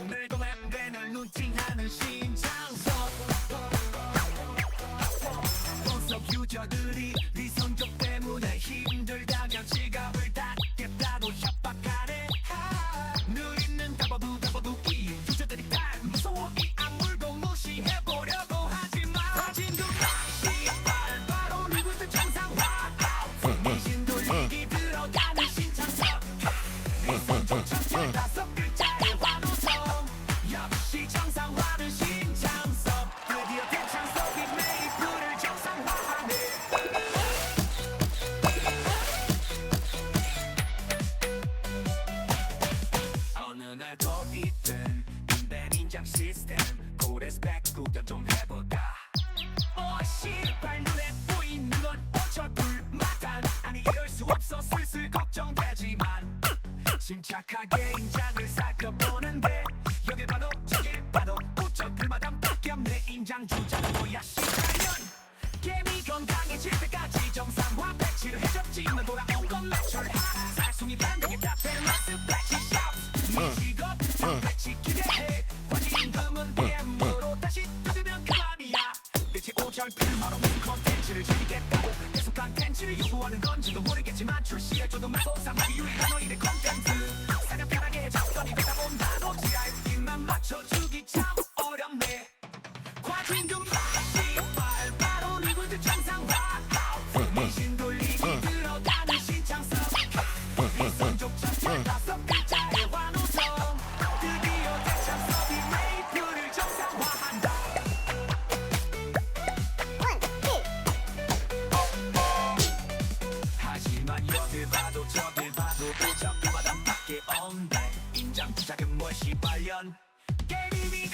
오늘도 랩맨을 눈팅하는 신창섭 본석 유저들이 시스템. 고래 스펙 구경 좀 해보자 어 씨발 눈에 보이는 건 어쩔 불마단 아니 이럴 수 없어. 슬슬 걱정되지만 침착하게 인장을 살펴보는데 여길 봐도 저길 봐도 우적 불마담밖에 없네 인장 주자가 뭐야 씨발년. 개미 건강해질 때까지 정상화 배치를 해줬지만 돌아온 건매 컨텐츠를 요구하는 건지도 모르겠지만 출시해줘도 소상하기 유일한 부적 그마당밖에 없네 인장 부작은 뭘 시발년 게임이